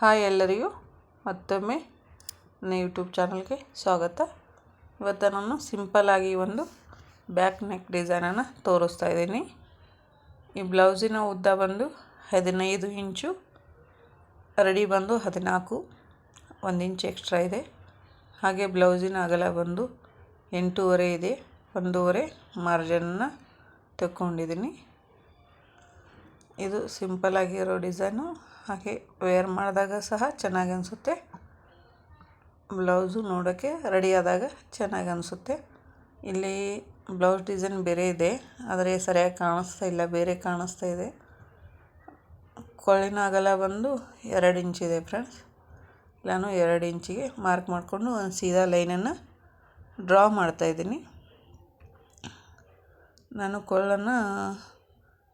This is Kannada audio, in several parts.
ಹಾಯ್ ಎಲ್ಲರಿಗೂ ಮತ್ತೊಮ್ಮೆ ನನ್ನ ಯೂಟ್ಯೂಬ್ ಚಾನಲ್ಗೆ ಸ್ವಾಗತ. ಇವತ್ತು ನಾನು ಸಿಂಪಲ್ಲಾಗಿ ಒಂದು ಬ್ಯಾಕ್ ನೆಕ್ ಡಿಸೈನನ್ನು ತೋರಿಸ್ತಾ ಇದ್ದೀನಿ. ಈ ಬ್ಲೌಸಿನ ಉದ್ದ ಬಂದು ಹದಿನೈದು ಇಂಚು ರೆಡಿ ಬಂದು ಹದಿನಾಲ್ಕು, ಒಂದು ಇಂಚ್ ಎಕ್ಸ್ಟ್ರಾ ಇದೆ. ಹಾಗೆ ಬ್ಲೌಸಿನ ಅಗಲ ಬಂದು ಎಂಟೂವರೆ ಇದೆ. ಒಂದೂವರೆ ಮಾರ್ಜನನ್ನು ತಗೊಂಡಿದ್ದೀನಿ ಇದು ಸಿಂಪಲ್ಲಾಗಿರೋ ಡಿಸೈನು. ಹಾಗೆ ವೇರ್ ಮಾಡಿದಾಗ ಸಹ ಚೆನ್ನಾಗಿ ಅನಿಸುತ್ತೆ. ಬ್ಲೌಸು ನೋಡೋಕ್ಕೆ ರೆಡಿಯಾದಾಗ ಚೆನ್ನಾಗಿ ಅನಿಸುತ್ತೆ. ಇಲ್ಲಿ ಬ್ಲೌಸ್ ಡಿಸೈನ್ ಬೇರೆ ಇದೆ, ಆದರೆ ಸರಿಯಾಗಿ ಕಾಣಿಸ್ತಾ ಇಲ್ಲ, ಬೇರೆ ಕಾಣಿಸ್ತಾ ಇದೆ. ಕೊಳ್ಳಿನ ಅಗಲ ಬಂದು ಎರಡು ಇಂಚಿದೆ ಫ್ರೆಂಡ್ಸ್ ನಾನು ಎರಡು ಇಂಚಿಗೆ ಮಾರ್ಕ್ ಮಾಡಿಕೊಂಡು ಒಂದು ಸೀದಾ ಲೈನನ್ನು ಡ್ರಾ ಮಾಡ್ತಾಯಿದ್ದೀನಿ ನಾನು ಕೊಳ್ಳನ್ನು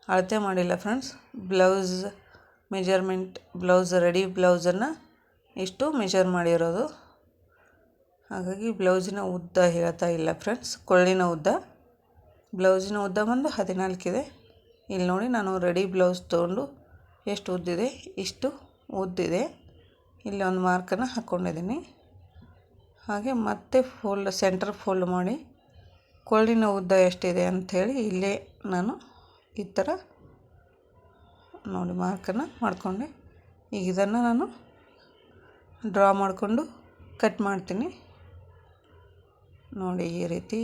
ಅಳತೆ ಮಾಡಿಲ್ಲ friends blouse measurement blouse, ready ಬ್ಲೌಸನ್ನು ಇಷ್ಟು ಮೆಜರ್ ಮಾಡಿರೋದು. ಹಾಗಾಗಿ ಬ್ಲೌಸಿನ ಉದ್ದ ಹೇಳ್ತಾ ಇಲ್ಲ ಫ್ರೆಂಡ್ಸ್, ಕೊಳ್ಳಿನ ಉದ್ದ. ಬ್ಲೌಸಿನ ಉದ್ದ ಬಂದು ಹದಿನಾಲ್ಕಿದೆ ಇಲ್ಲಿ ನೋಡಿ ನಾನು ರೆಡಿ ಬ್ಲೌಸ್ ತೊಗೊಂಡು ಎಷ್ಟು ಉದ್ದಿದೆ, ಇಷ್ಟು ಉದ್ದಿದೆ. ಇಲ್ಲಿ ಒಂದು ಮಾರ್ಕನ್ನು ಹಾಕ್ಕೊಂಡಿದ್ದೀನಿ. ಹಾಗೆ ಮತ್ತೆ ಫೋಲ್ಡ್ ಸೆಂಟರ್ ಫೋಲ್ಡ್ ಮಾಡಿ ಕೊಳ್ಳಿನ ಉದ್ದ ಎಷ್ಟಿದೆ ಅಂಥೇಳಿ ಇಲ್ಲೇ ನಾನು ಈ ಥರ ನೋಡಿ ಮಾರ್ಕನ್ನು ಮಾಡಿಕೊಂಡೆ. ಈಗ ಇದನ್ನು ನಾನು ಡ್ರಾ ಮಾಡಿಕೊಂಡು ಕಟ್ ಮಾಡ್ತೀನಿ. ನೋಡಿ ಈ ರೀತಿ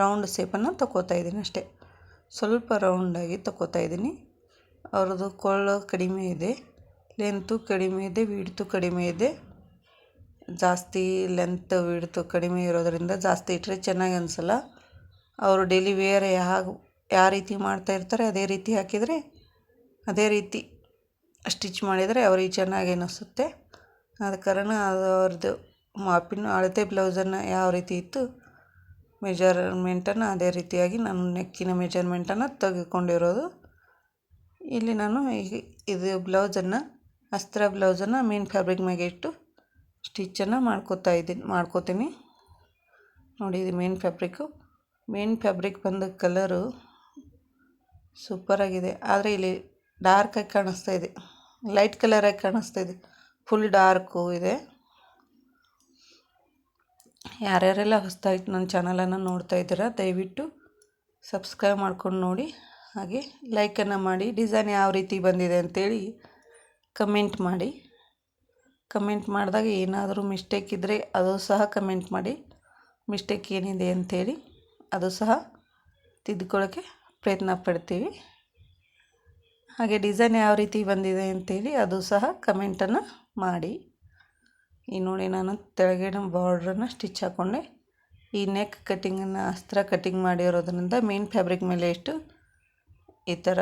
ರೌಂಡ್ ಶೇಪನ್ನು ತಗೋತಾ ಇದ್ದೀನಿ ಅಷ್ಟೇ. ಸ್ವಲ್ಪ ರೌಂಡಾಗಿ ತಗೋತಾ ಇದ್ದೀನಿ. ಅವ್ರದ್ದು ಕೊಳ್ಳ ಕಡಿಮೆ ಇದೆ ಲೆಂತು ಕಡಿಮೆ ಇದೆ ವಿಡ್ತು ಕಡಿಮೆ ಇದೆ. ಜಾಸ್ತಿ ಲೆಂತ್ ವಿಡ್ತು ಕಡಿಮೆ ಇರೋದರಿಂದ ಜಾಸ್ತಿ ಇಟ್ಟರೆ ಚೆನ್ನಾಗಿ ಅನಿಸಲ್ಲ. ಅವರು ಡೈಲಿ ವೇರ್ ಯಾವ ಯಾವ ರೀತಿ ಮಾಡ್ತಾ ಇರ್ತಾರೆ ಅದೇ ರೀತಿ ಹಾಕಿದರೆ ಅದೇ ರೀತಿ ಸ್ಟಿಚ್ ಮಾಡಿದರೆ ಅವ್ರಿಗೆ ಚೆನ್ನಾಗಿ ಅನಿಸುತ್ತೆ ಆದ ಕಾರಣ ಅದು ಅವ್ರದ್ದು ಮಾಪಿನ ಅಳತೆ ಬ್ಲೌಸನ್ನು ಯಾವ ರೀತಿ ಇತ್ತು ಮೆಜರ್ಮೆಂಟನ್ನು ಅದೇ ರೀತಿಯಾಗಿ ನಾನು ನೆಕ್ಕಿನ ಮೆಜರ್ಮೆಂಟನ್ನು ತೆಗೆದುಕೊಂಡಿರೋದು. ಇಲ್ಲಿ ನಾನು ಇದು ಬ್ಲೌಸನ್ನು, ಅಸ್ತ್ರ ಬ್ಲೌಸನ್ನು ಮೇನ್ ಫ್ಯಾಬ್ರಿಕ್ ಮ್ಯಾಗೆ ಇಟ್ಟು ಸ್ಟಿಚ್ಚನ್ನು ಮಾಡ್ಕೋತಾ ಇದ್ದೀನಿ, ಮಾಡ್ಕೋತೀನಿ. ನೋಡಿ ಇದು ಮೇನ್ ಫ್ಯಾಬ್ರಿಕ್ಕು. ಮೇನ್ ಫ್ಯಾಬ್ರಿಕ್ ಬಂದ ಕಲರು ಸೂಪರಾಗಿದೆ. ಆದರೆ ಇಲ್ಲಿ ಡಾರ್ಕಾಗಿ ಕಾಣಿಸ್ತಾ ಇದೆ. ಲೈಟ್ ಕಲರಾಗಿ ಕಾಣಿಸ್ತಾ ಇದೆ. ಫುಲ್ ಡಾರ್ಕು ಇದೆ. ಯಾರ್ಯಾರೆಲ್ಲ ಹೊಸದಾಗಿ ನನ್ನ ಚಾನಲನ್ನು ನೋಡ್ತಾ ಇದ್ದೀರಾ, ದಯವಿಟ್ಟು ಸಬ್ಸ್ಕ್ರೈಬ್ ಮಾಡ್ಕೊಂಡು ನೋಡಿ. ಹಾಗೆ ಲೈಕನ್ನು ಮಾಡಿ ಡಿಸೈನ್ ಯಾವ ರೀತಿ ಬಂದಿದೆ ಅಂಥೇಳಿ ಕಮೆಂಟ್ ಮಾಡಿ. ಕಮೆಂಟ್ ಮಾಡಿದಾಗ ಏನಾದರೂ ಮಿಸ್ಟೇಕ್ ಇದ್ದರೆ ಅದು ಸಹ ಕಮೆಂಟ್ ಮಾಡಿ. ಮಿಸ್ಟೇಕ್ ಏನಿದೆ ಅಂಥೇಳಿ ಅದು ಸಹ ತಿದ್ದುಕೊಳ್ಳೋಕ್ಕೆ ಪ್ರಯತ್ನ ಪಡ್ತೀವಿ. ಹಾಗೆ ಡಿಸೈನ್ ಯಾವ ರೀತಿ ಬಂದಿದೆ ಅಂತೇಳಿ ಅದು ಸಹ ಕಮೆಂಟನ್ನು ಮಾಡಿ. ಈ ನೋಡಿ ನಾನು ತೆಳಗಿನ ಬಾರ್ಡ್ರನ್ನು ಸ್ಟಿಚ್ ಹಾಕ್ಕೊಂಡೆ ಈ ನೆಕ್ ಕಟ್ಟಿಂಗನ್ನು ಅಸ್ತ್ರ ಕಟ್ಟಿಂಗ್ ಮಾಡಿರೋದ್ರಿಂದ ಮೇನ್ ಫ್ಯಾಬ್ರಿಕ್ ಮೇಲೆ ಎಷ್ಟು ಈ ಥರ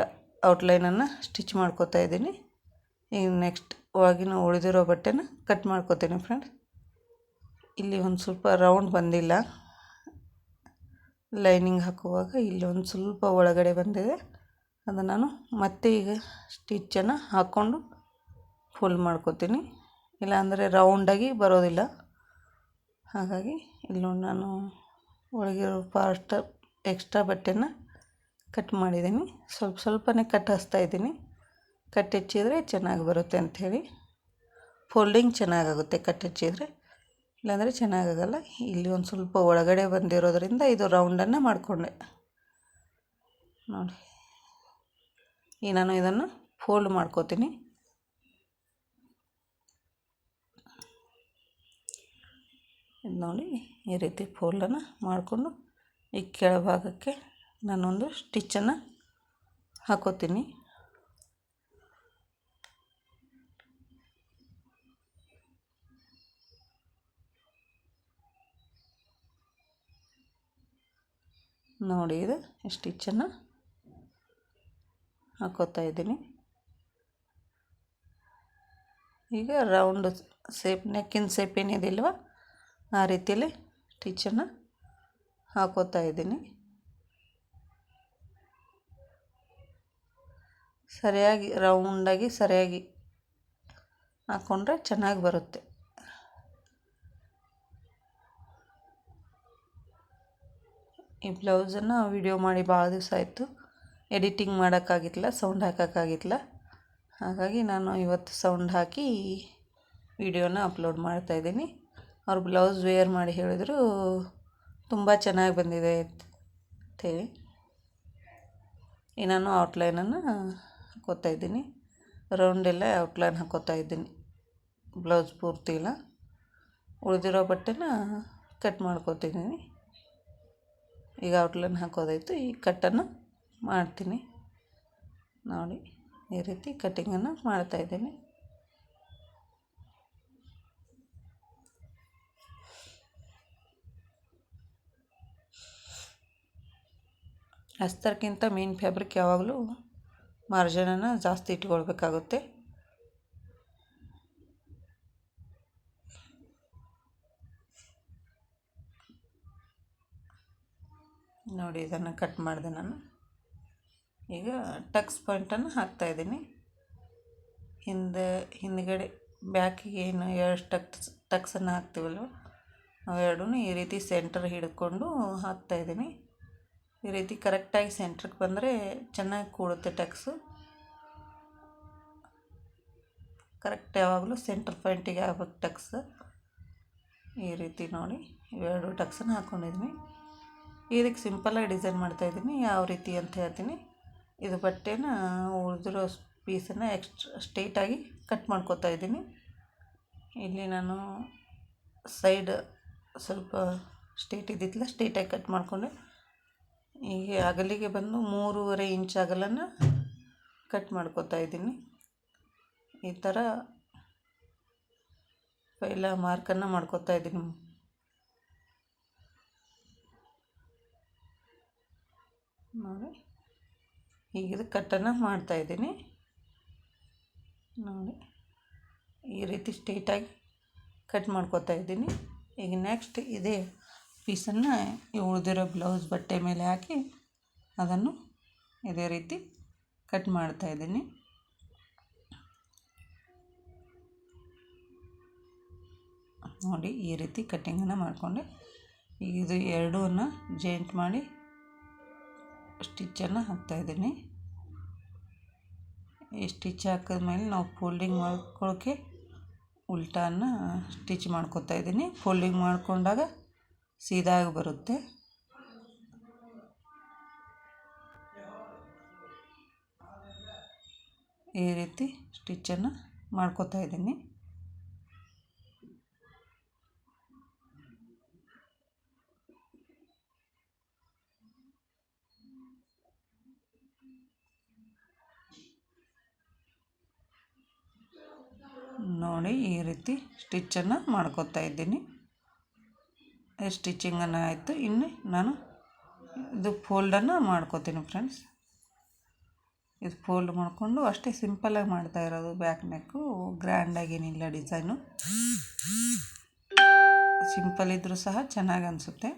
ಔಟ್ಲೈನನ್ನು ಸ್ಟಿಚ್ ಮಾಡ್ಕೋತಾ ಇದ್ದೀನಿ. ಈಗ ನೆಕ್ಸ್ಟ್ ಒಳಗಿನ ಉಳಿದಿರೋ ಬಟ್ಟೆನ ಕಟ್ ಮಾಡ್ಕೋತೀನಿ ಫ್ರೆಂಡ್ ಇಲ್ಲಿ ಒಂದು ಸ್ವಲ್ಪ ರೌಂಡ್ ಬಂದಿಲ್ಲ. ಲೈನಿಂಗ್ ಹಾಕುವಾಗ ಇಲ್ಲಿ ಒಂದು ಸ್ವಲ್ಪ ಒಳಗಡೆ ಬಂದಿದೆ. ಅದು ನಾನು ಮತ್ತೆ ಈಗ ಸ್ಟಿಚ್ಚನ್ನು ಹಾಕ್ಕೊಂಡು ಫುಲ್ ಮಾಡ್ಕೋತೀನಿ. ಇಲ್ಲಾಂದರೆ ರೌಂಡಾಗಿ ಬರೋದಿಲ್ಲ. ಹಾಗಾಗಿ ಇಲ್ಲಿ ನಾನು ಒಳಗಿರೋ ಪಾರ್ಟ್ ಎಕ್ಸ್ಟ್ರಾ ಬಟ್ಟೆನ ಕಟ್ ಮಾಡಿದ್ದೀನಿ. ಸ್ವಲ್ಪ ಸ್ವಲ್ಪನೇ ಕಟ್ ಹಚ್ತಾ ಇದ್ದೀನಿ. ಕಟ್ ಹೆಚ್ಚಿದರೆ ಚೆನ್ನಾಗಿ ಬರುತ್ತೆ ಅಂಥೇಳಿ ಫೋಲ್ಡಿಂಗ್ ಚೆನ್ನಾಗಾಗುತ್ತೆ ಕಟ್ ಹೆಚ್ಚಿದರೆ. ಇಲ್ಲಾಂದರೆ ಚೆನ್ನಾಗಾಗಲ್ಲ. ಇಲ್ಲಿ ಒಂದು ಸ್ವಲ್ಪ ಒಳಗಡೆ ಬಂದಿರೋದ್ರಿಂದ ಇದು ರೌಂಡನ್ನು ಮಾಡಿಕೊಂಡೆ. ನೋಡಿ. ಈಗ ನಾನು ಇದನ್ನು ಫೋಲ್ಡ್ ಮಾಡ್ಕೋತೀನಿ. ಇದು ನೋಡಿ ಈ ರೀತಿ ಫೋಲ್ಡನ್ನು ಮಾಡಿಕೊಂಡು ಈ ಕೆಳಭಾಗಕ್ಕೆ ನಾನೊಂದು ಸ್ಟಿಚ್ಚನ್ನು ಹಾಕೋತೀನಿ. ನೋಡಿ ಇದು ಸ್ಟಿಚ್ಚನ್ನು ಹಾಕೋತಾ ಇದ್ದೀನಿ. ಈಗ ರೌಂಡ್ ಸೇಪ್ ನೆಕ್ಕಿನ ಸೇಪ್ ಏನಿದೆಯಲ್ವ, ಆ ರೀತಿಯಲ್ಲಿ ಸ್ಟಿಚ್ಚನ್ನು ಹಾಕೋತಾ ಇದ್ದೀನಿ. ಸರಿಯಾಗಿ ರೌಂಡಾಗಿ ಸರಿಯಾಗಿ ಹಾಕ್ಕೊಂಡ್ರೆ ಚೆನ್ನಾಗಿ ಬರುತ್ತೆ. ಈ ಬ್ಲೌಸನ್ನು ವೀಡಿಯೋ ಮಾಡಿ ಭಾಳ ದಿವಸ ಆಯಿತು. ಎಡಿಟಿಂಗ್ ಮಾಡೋಕ್ಕಾಗಿತ್ತಲ್ಲ, ಸೌಂಡ್ ಹಾಕೋಕ್ಕಾಗಿಲ್ಲ ಹಾಗಾಗಿ ನಾನು ಇವತ್ತು ಸೌಂಡ್ ಹಾಕಿ ವಿಡಿಯೋನ ಅಪ್ಲೋಡ್ ಮಾಡ್ತಾಯಿದ್ದೀನಿ ಅವ್ರು ಬ್ಲೌಸ್ ವೇರ್ ಮಾಡಿ ಹೇಳಿದ್ರು, ತುಂಬ ಚೆನ್ನಾಗಿ ಬಂದಿದೆ ಅಂತೇಳಿ. ನಾನು ಔಟ್ಲೈನನ್ನು ಹಾಕೋತಾ ಇದ್ದೀನಿ. ರೌಂಡೆಲ್ಲ ಔಟ್ಲೈನ್ ಹಾಕೋತಾ ಇದ್ದೀನಿ. ಬ್ಲೌಸ್ ಪೂರ್ತಿ ಇಲ್ಲ ಉಳಿದಿರೋ ಬಟ್ಟೆನ ಕಟ್ ಮಾಡ್ಕೋತಿದ್ದೀನಿ. ಈಗ ಔಟ್ಲೈನ್ ಹಾಕೋದಾಯಿತು. ಈ ಕಟ್ಟನ್ನು ಮಾಡ್ತೀನಿ. ನೋಡಿ, ಈ ರೀತಿ ಕಟ್ಟಿಂಗನ್ನು ಮಾಡ್ತಾಯಿದ್ದೀನಿ ಅಸ್ತರ್ಗಿಂತ ಮೇನ್ ಫ್ಯಾಬ್ರಿಕ್ ಯಾವಾಗಲೂ ಮಾರ್ಜಿನನ್ನು ಜಾಸ್ತಿ ಇಟ್ಕೊಳ್ಬೇಕಾಗುತ್ತೆ. ನೋಡಿ, ಇದನ್ನು ಕಟ್ ಮಾಡಿದೆ ನಾನು. ಈಗ ಟಕ್ಸ್ ಪಾಯಿಂಟನ್ನು ಹಾಕ್ತಾಯಿದ್ದೀನಿ ಹಿಂದೆ, ಹಿಂದ್ಗಡೆ, ಬ್ಯಾಕಿಗೆ ಏನು ಎರಡು ಟಕ್ಸ್, ಟಕ್ಸನ್ನು ಹಾಕ್ತೀವಲ್ವ? ಅವೆರಡೂ ಈ ರೀತಿ ಸೆಂಟರ್ ಹಿಡ್ಕೊಂಡು ಹಾಕ್ತಾಯಿದ್ದೀನಿ ಈ ರೀತಿ ಕರೆಕ್ಟಾಗಿ ಸೆಂಟ್ರಿಗೆ ಬಂದರೆ ಚೆನ್ನಾಗಿ ಕೂಡುತ್ತೆ ಟಕ್ಸು. ಕರೆಕ್ಟ್ ಯಾವಾಗಲೂ ಸೆಂಟ್ರ್ ಪಾಯಿಂಟಿಗೆ ಆಗ್ಬೇಕು ಟಕ್ಸ್. ಈ ರೀತಿ ನೋಡಿ, ಇವೆರಡು ಟಕ್ಸನ್ನು ಹಾಕ್ಕೊಂಡಿದ್ದೀನಿ. ಇದಕ್ಕೆ ಸಿಂಪಲ್ಲಾಗಿ ಡಿಸೈನ್ ಮಾಡ್ತಾಯಿದ್ದೀನಿ ಯಾವ ರೀತಿ ಅಂತ ಹೇಳ್ತೀನಿ. ಇದು ಬಟ್ಟೆನ ಉಳಿದಿರೋ ಪೀಸನ್ನು ಎಕ್ಸ್ಟ್ರಾ ಸ್ಟ್ರೈಟಾಗಿ ಕಟ್ ಮಾಡ್ಕೊತಾ ಇದ್ದೀನಿ. ಇಲ್ಲಿ ನಾನು ಸೈಡ್ ಸ್ವಲ್ಪ ಸ್ಟ್ರೈಟ್ ಇದ್ದಿತ್ತಲ್ಲ, ಸ್ಟ್ರೈಟಾಗಿ ಕಟ್ ಮಾಡಿಕೊಂಡೆ. ಹೀಗೆ ಅಗಲಿಗೆ ಬಂದು ಮೂರುವರೆ ಇಂಚ್ ಅಗಲನ್ನು ಕಟ್ ಮಾಡ್ಕೊತಾ ಇದ್ದೀನಿ. ಈ ಥರ ಪೈಲ ಮಾರ್ಕನ್ನು ಮಾಡ್ಕೊತಾ ಇದ್ದೀನಿ. ನೋಡಿ. ಹೀಗೆ ಕಟ್ಟನ್ನು ಮಾಡ್ತಾಯಿದ್ದೀನಿ ನೋಡಿ, ಈ ರೀತಿ ಸ್ಟೇಟಾಗಿ ಕಟ್ ಮಾಡ್ಕೋತಾ ಇದ್ದೀನಿ. ಈಗ ನೆಕ್ಸ್ಟ್ ಇದೇ ಪೀಸನ್ನು ಉಳಿದಿರೋ ಬ್ಲೌಸ್ ಬಟ್ಟೆ ಮೇಲೆ ಹಾಕಿ ಅದನ್ನು ಇದೇ ರೀತಿ ಕಟ್ ಮಾಡ್ತಾಯಿದ್ದೀನಿ ನೋಡಿ, ಈ ರೀತಿ ಕಟ್ಟಿಂಗನ್ನು ಮಾಡಿಕೊಂಡೆ. ಇದು ಎರಡೂ ಜಾಯಿಂಟ್ ಮಾಡಿ ಸ್ಟಿಚ್ಚನ್ನು ಹಾಕ್ತಾಯಿದ್ದೀನಿ ಈ ಸ್ಟಿಚ್ ಹಾಕಿದ್ಮೇಲೆ ನಾವು ಫೋಲ್ಡಿಂಗ್ ಮಾಡ್ಕೊಳ್ಳೋಕ್ಕೆ ಉಲ್ಟಾನ ಸ್ಟಿಚ್ ಮಾಡ್ಕೊತಾ ಇದ್ದೀನಿ. ಫೋಲ್ಡಿಂಗ್ ಮಾಡಿಕೊಂಡಾಗ ಸೀದಾಗಿ ಬರುತ್ತೆ. ಈ ರೀತಿ ಸ್ಟಿಚ್ಚನ್ನು ಮಾಡ್ಕೊತಾ ಇದ್ದೀನಿ. ನೋಡಿ ಈ ರೀತಿ ಸ್ಟಿಚ್ಚನ್ನು ಮಾಡ್ಕೊತಾ ಇದ್ದೀನಿ. ಸ್ಟಿಚಿಂಗನ್ನು ಆಯಿತು. ಇನ್ನು ನಾನು ಇದು ಫೋಲ್ಡನ್ನು ಮಾಡ್ಕೋತೀನಿ ಫ್ರೆಂಡ್ಸ್. ಇದು ಫೋಲ್ಡ್ ಮಾಡಿಕೊಂಡು ಅಷ್ಟೇ ಸಿಂಪಲಾಗಿ ಮಾಡ್ತಾ ಇರೋದು ಬ್ಯಾಕ್ ನೆಕ್ಕು. ಗ್ರ್ಯಾಂಡಾಗೇನಿಲ್ಲ ಡಿಸೈನು. ಸಿಂಪಲ್ ಇದ್ದರೂ ಸಹ ಚೆನ್ನಾಗಿ ಅನಿಸುತ್ತೆ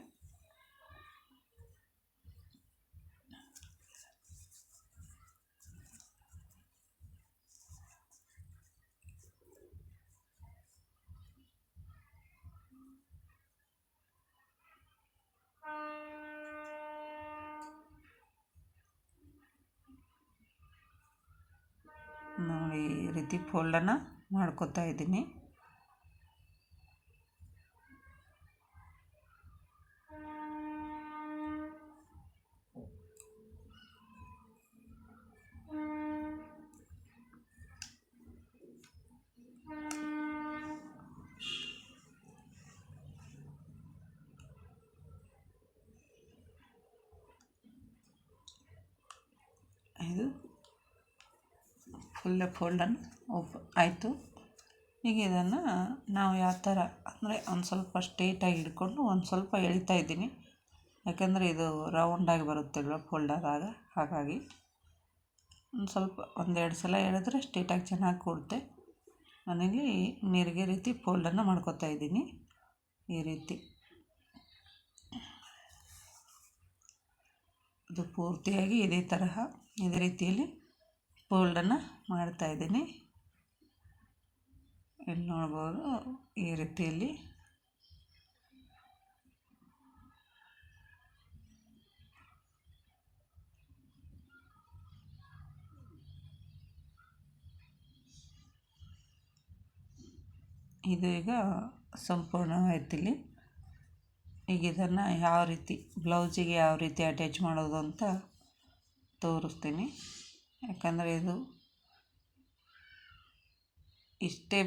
ನೋಡಿ ಫೋಲ್ಡನ್ನು ಮಾಡ್ಕೊತಾ ಇದ್ದೀನಿ ಇದು ಫುಲ್ ಫೋಲ್ಡನ್ ಓಪ್ ಆಯಿತು. ಈಗ ಇದನ್ನು ನಾವು ಯಾವ ಥರ ಅಂದರೆ ಒಂದು ಸ್ವಲ್ಪ ಸ್ಟ್ರೇಟಾಗಿ ಹಿಡ್ಕೊಂಡು ಒಂದು ಸ್ವಲ್ಪ ಎಳಿತಾ ಇದ್ದೀನಿ. ಯಾಕೆಂದರೆ ಇದು ರೌಂಡಾಗಿ ಬರುತ್ತಲ್ವ ಆಗ? ಹಾಗಾಗಿ ಒಂದು ಸ್ವಲ್ಪ ಒಂದೆರಡು ಸಲ ಎಳೆದ್ರೆ ಸ್ಟ್ರೇಟಾಗಿ ಚೆನ್ನಾಗಿ ಕೂಡುತ್ತೆ. ನಾನಿಲ್ಲಿ ನೀರಿಗೆ ರೀತಿ ಫೋಲ್ಡನ್ನು ಮಾಡ್ಕೊತಾ ಇದ್ದೀನಿ ಈ ರೀತಿ. ಇದು ಪೂರ್ತಿಯಾಗಿ ಇದೇ ತರಹ ಇದೇ ರೀತಿಯಲ್ಲಿ ಫೋಲ್ಡನ್ನು ಮಾಡ್ತಾಯಿದ್ದೀನಿ ಇಲ್ಲಿ ನೋಡ್ಬೋದು ಈ ರೀತಿಯಲ್ಲಿ. ಇದು ಈಗ ಸಂಪೂರ್ಣವಾಯ್ತಿಲ್ಲಿ ಈಗ ಇದನ್ನು ಯಾವ ರೀತಿ, ಬ್ಲೌಸಿಗೆ ಯಾವ ರೀತಿ ಅಟ್ಯಾಚ್ ಮಾಡೋದು ಅಂತ ತೋರಿಸ್ತೀನಿ. ಯಾಕಂದರೆ ಇದು ಇಷ್ಟೇ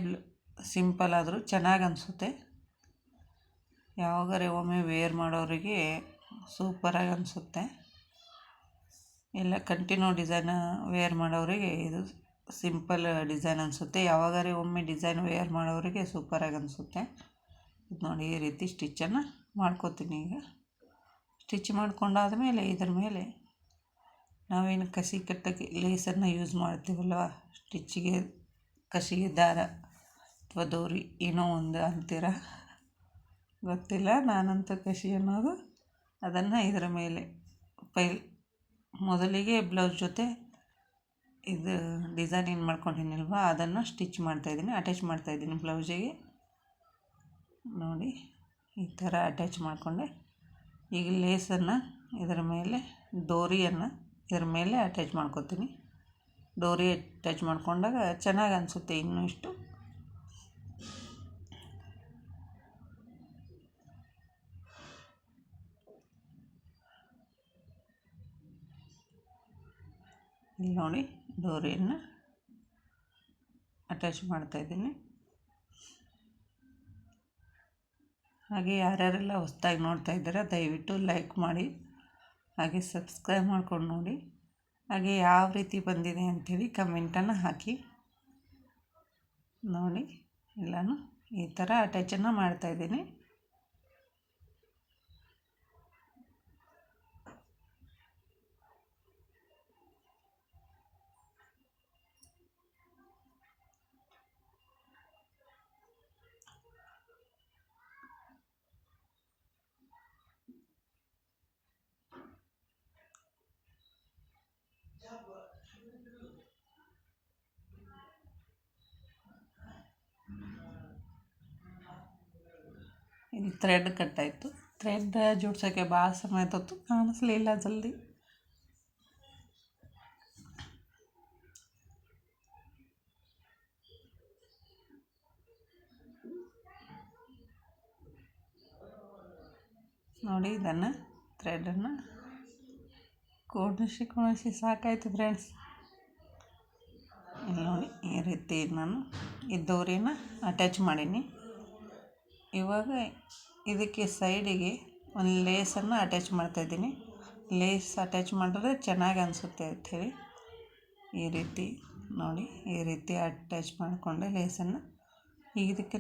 ಸಿಂಪಲ್ ಆದರೂ ಚೆನ್ನಾಗಿ ಅನಿಸುತ್ತೆ. ಯಾವಾಗಾರೆ ಒಮ್ಮೆ ವೇರ್ ಮಾಡೋರಿಗೆ ಸೂಪರಾಗಿ ಅನಿಸುತ್ತೆ. ಎಲ್ಲ ಕಂಟಿನ್ಯೂ ಡಿಸೈನ್ ವೇರ್ ಮಾಡೋರಿಗೆ ಇದು ಸಿಂಪಲ್ ಡಿಸೈನ್ ಅನಿಸುತ್ತೆ. ಯಾವಾಗಾರೆ ಒಮ್ಮೆ ಡಿಸೈನ್ ವೇರ್ ಮಾಡೋರಿಗೆ ಸೂಪರಾಗಿ ಅನಿಸುತ್ತೆ. ಇದು ನೋಡಿ ಈ ರೀತಿ ಸ್ಟಿಚ್ಚನ್ನು ಮಾಡ್ಕೋತೀನಿ ಈಗ. ಸ್ಟಿಚ್ ಮಾಡ್ಕೊಂಡಾದ ಮೇಲೆ ಇದ್ರ ಮೇಲೆ ನಾವೇನು ಕಸಿ ಕಟ್ಟೋಕ್ಕೆ ಲೇಸನ್ನು ಯೂಸ್ ಮಾಡ್ತೀವಲ್ವ? ಸ್ಟಿಚ್ಚಿಗೆ, ಕಸಿಗೆ ದಾರ ಅಥವಾ ದೋರಿ ಏನೋ ಒಂದು ಅಂತೀರ? ಗೊತ್ತಿಲ್ಲ ನಾನಂತೂ ಕಸಿ ಅನ್ನೋದು. ಅದನ್ನು ಇದರ ಮೇಲೆ ಪೈಲ್, ಮೊದಲಿಗೆ ಬ್ಲೌಸ್ ಜೊತೆ ಇದು ಡಿಸೈನ್ ಏನು ಮಾಡ್ಕೊಂಡಿನಲ್ವ? ಅದನ್ನು ಸ್ಟಿಚ್ ಮಾಡ್ತಾಯಿದ್ದೀನಿ ಅಟ್ಯಾಚ್ ಮಾಡ್ತಾಯಿದ್ದೀನಿ ಬ್ಲೌಸಿಗೆ. ನೋಡಿ, ಈ ಥರ ಅಟ್ಯಾಚ್ ಮಾಡಿಕೊಂಡೆ. ಈಗ ಲೇಸನ್ನು ಇದರ ಮೇಲೆ ಡೋರಿಯನ್ನು ಇದರ ಮೇಲೆ ಅಟ್ಯಾಚ್ ಮಾಡ್ಕೊತೀನಿ. ಡೋರಿ ಅಟ್ಯಾಚ್ ಮಾಡಿಕೊಂಡಾಗ ಚೆನ್ನಾಗಿ ಅನಿಸುತ್ತೆ ಇನ್ನೂ ಇಷ್ಟು. ಇಲ್ಲಿ ನೋಡಿ ಡೋರಿಯನ್ನು ಅಟ್ಯಾಚ್ ಮಾಡ್ತಾಯಿದ್ದೀನಿ ಹಾಗೆ ಯಾರ್ಯಾರೆಲ್ಲ ಹೊಸ್ದಾಗಿ ನೋಡ್ತಾ ಇದ್ದೀರಾ, ದಯವಿಟ್ಟು ಲೈಕ್ ಮಾಡಿ. ಹಾಗೆ ಸಬ್ಸ್ಕ್ರೈಬ್ ಮಾಡ್ಕೊಂಡು ನೋಡಿ. ಹಾಗೆ ಯಾವ ರೀತಿ ಬಂದಿದೆ ಅಂಥೇಳಿ ಕಮೆಂಟನ್ನು ಹಾಕಿ. ನೋಡಿ, ಎಲ್ಲನೂ ಈ ಥರ ಅಟ್ಯಾಚನ್ನು ಮಾಡ್ತಾಯಿದ್ದೀನಿ ಇಲ್ಲಿ ಥ್ರೆಡ್ ಕಟ್ಟಾಯಿತು. ಥ್ರೆಡ್ ಜೋಡ್ಸೋಕ್ಕೆ ಭಾಳ ಸಮಯ ತೊತ್ತು ಕಾಣಿಸ್ಲಿಲ್ಲ ಜಲ್ದಿ. ನೋಡಿ ಇದನ್ನು ಥ್ರೆಡನ್ನು ಕೋಣಿಸಿ ಕೋಣಿಸಿ ಸಾಕಾಯಿತು ಫ್ರೆಂಡ್ಸ್ ಇಲ್ಲಿ ನೋಡಿ, ಈ ರೀತಿ ನಾನು ಈ ಅಟ್ಯಾಚ್ ಮಾಡೀನಿ. ಇವಾಗ ಇದಕ್ಕೆ ಸೈಡಿಗೆ ಒಂದು ಲೇಸನ್ನು ಅಟ್ಯಾಚ್ ಮಾಡ್ತಾಯಿದ್ದೀನಿ ಲೇಸ್ ಅಟ್ಯಾಚ್ ಮಾಡಿದ್ರೆ ಚೆನ್ನಾಗಿ ಅನಿಸುತ್ತೆ ಅಂಥೇಳಿ ಈ ರೀತಿ ನೋಡಿ, ಈ ರೀತಿ ಅಟ್ಯಾಚ್ ಮಾಡಿಕೊಂಡೆ ಲೇಸನ್ನು. ಈಗ ಇದಕ್ಕೆ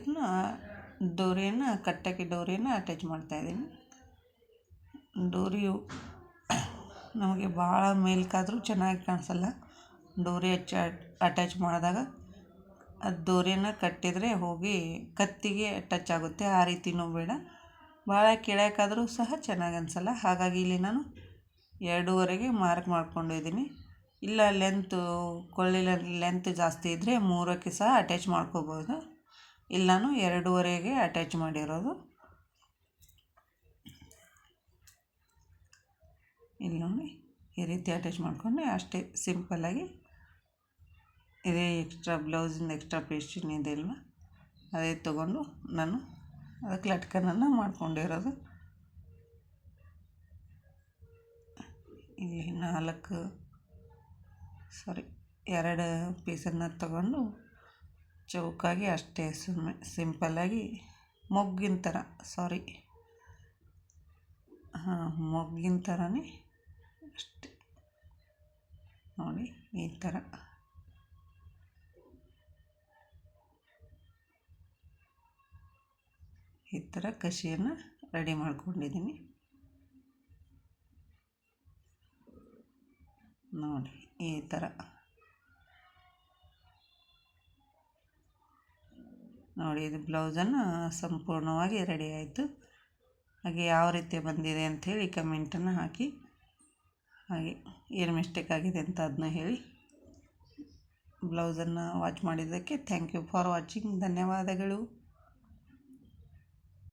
ಡೋರಿಯನ್ನು, ಕಟ್ಟಕ್ಕೆ ಡೋರಿಯನ್ನು ಅಟ್ಯಾಚ್ ಮಾಡ್ತಾಯಿದ್ದೀನಿ ಡೋರಿಯು ನಮಗೆ ಭಾಳ ಮೇಲ್ಕಾದರೂ ಚೆನ್ನಾಗಿ ಕಾಣಿಸಲ್ಲ. ಡೋರಿ ಹಚ್ಚ ಅಟ್ಯಾಚ್ ಮಾಡಿದಾಗ ಅದು ದೋರೆನ ಕಟ್ಟಿದರೆ ಹೋಗಿ ಕತ್ತಿಗೆ ಟಚ್ ಆಗುತ್ತೆ. ಆ ರೀತಿನೂ ಬೇಡ ಭಾಳ ಕೆಳಕಾದರೂ ಸಹ ಚೆನ್ನಾಗಿ ಅನಿಸಲ್ಲ. ಹಾಗಾಗಿ ಇಲ್ಲಿ ನಾನು ಎರಡೂವರೆಗೆ ಮಾರ್ಕ್ ಮಾಡ್ಕೊಂಡಿದ್ದೀನಿ ಇಲ್ಲ ಲೆಂತು ಕೊಳ್ಳಿಲ ಲೆಂತ್ ಜಾಸ್ತಿ ಇದ್ದರೆ ಮೂರಕ್ಕೆ ಸಹ ಅಟ್ಯಾಚ್ ಮಾಡ್ಕೋಬೋದು. ಇಲ್ಲನೂ ಎರಡೂವರೆಗೆ ಅಟ್ಯಾಚ್ ಮಾಡಿರೋದು. ಇಲ್ಲ ನೋಡಿ, ಈ ರೀತಿ ಅಟ್ಯಾಚ್ ಮಾಡಿಕೊಂಡೆ. ಅಷ್ಟೇ ಸಿಂಪಲ್ಲಾಗಿ ಇದೇ ಎಕ್ಸ್ಟ್ರಾ ಬ್ಲೌಸಿಂದ ಎಕ್ಸ್ಟ್ರಾ ಪೇಸ್ಟಿನ್ ಇದೆ ಅಲ್ವ? ಅದೇ ತೊಗೊಂಡು ನಾನು ಅದಕ್ಕೆ ಲಟ್ಕನನ್ನು ಮಾಡ್ಕೊಂಡಿರೋದು ಇಲ್ಲಿ ನಾಲ್ಕು ಸಾರಿ ಎರಡು ಪೀಸನ್ನು ತಗೊಂಡು ಚೌಕಾಗಿ ಅಷ್ಟೇ ಸುಮ್ಮನೆ ಸಿಂಪಲ್ಲಾಗಿ ಮೊಗ್ಗಿನ ಥರ ಸಾರಿ ಹಾಂ, ಮೊಗ್ಗಿನ ಥರನೇ ಅಷ್ಟೆ. ನೋಡಿ, ಈ ಥರ. ಈ ಥರ ಕಸಿಯನ್ನು ರೆಡಿ ಮಾಡ್ಕೊಂಡಿದ್ದೀನಿ. ನೋಡಿ, ಈ ಥರ. ನೋಡಿ, ಇದು ಬ್ಲೌಸನ್ನು ಸಂಪೂರ್ಣವಾಗಿ ರೆಡಿ ಆಯಿತು. ಹಾಗೆ ಯಾವ ರೀತಿ ಬಂದಿದೆ ಅಂಥೇಳಿ ಕಮೆಂಟನ್ನು ಹಾಕಿ. ಹಾಗೆ ಏನು ಮಿಸ್ಟೇಕ್ ಆಗಿದೆ ಅಂತ ಅದನ್ನ ಹೇಳಿ. ಬ್ಲೌಸನ್ನು ವಾಚ್ ಮಾಡಿದ್ದಕ್ಕೆ ಥ್ಯಾಂಕ್ ಯು ಫಾರ್ ವಾಚಿಂಗ್ ಧನ್ಯವಾದಗಳು.